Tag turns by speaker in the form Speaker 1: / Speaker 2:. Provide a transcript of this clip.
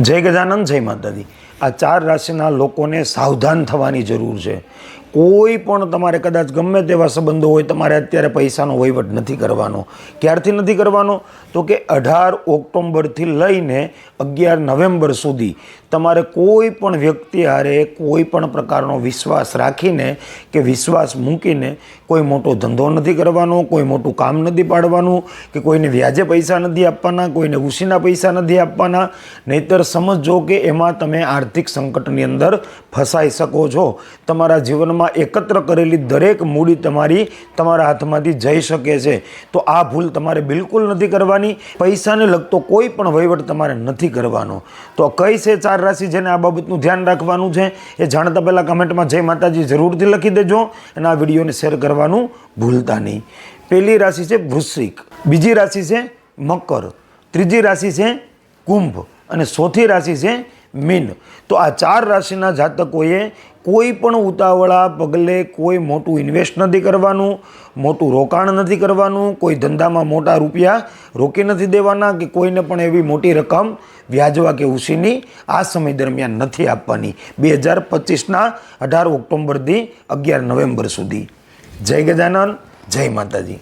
Speaker 1: જય ગજાનંદ જય માતાજી. આ ચાર રાશિના લોકોને સાવધાન થવાની જરૂર છે. કોઈ પણ તમારે કદાચ ગમે તેવા સંબંધો હોય, તમારે અત્યારે પૈસાનો વહીવટ નથી કરવાનો. ક્યારથી નથી કરવાનો? તો કે અઢાર ઓક્ટોમ્બરથી લઈને અગિયાર નવેમ્બર સુધી તમારે કોઈ પણ વ્યક્તિ હારે કોઈ પણ પ્રકારનો વિશ્વાસ રાખીને કે વિશ્વાસ મૂકીને કોઈ મોટો ધંધો નથી કરવાનો, કોઈ મોટું કામ નથી પાડવાનું, કે કોઈને વ્યાજે પૈસા નથી આપવાના, કોઈને ઉસીના પૈસા નથી આપવાના, નહીતર સમજો કે એમાં તમે આર્થિક સંકટની અંદર ફસાઈ શકો છો. તમારા જીવનમાં એકત્ર કરેલી દરેક મૂડી તમારી તમારા હાથમાંથી જઈ શકે છે. તો આ ભૂલ તમારે બિલકુલ નથી કરવાની. પૈસાને લગતો કોઈ પણ વહીવટ તમારે નથી કરવાનો. તો કઈ છે ચાર રાશિ જેને આ બાબતનું ધ્યાન રાખવાનું છે? એ જાણતા પહેલાં કમેન્ટમાં જય માતાજી જરૂરથી લખી દેજો અને આ વિડીયોને શેર કરવાનું ભૂલતા નહીં. પહેલી રાશિ છે વૃશ્ચિક. બીજી રાશિ છે મકર. ત્રીજી રાશિ છે કુંભ. અને ચોથી રાશિ છે મીન. તો આ ચાર રાશિના જાતકોએ કોઈ પણ ઉતાવળા પગલે કોઈ મોટું ઇન્વેસ્ટ નથી કરવાનું, મોટું રોકાણ નથી કરવાનું, કોઈ ધંધામાં મોટા રૂપિયા રોકી નથી દેવાના કે કોઈને પણ એવી મોટી રકમ વ્યાજવા કે ઉછીની આ સમય દરમિયાન નથી આપવાની. બે હજાર પચીસના અઢાર ઓક્ટોબરથી અગિયાર નવેમ્બર સુધી. જય ગજાનન, જય માતાજી.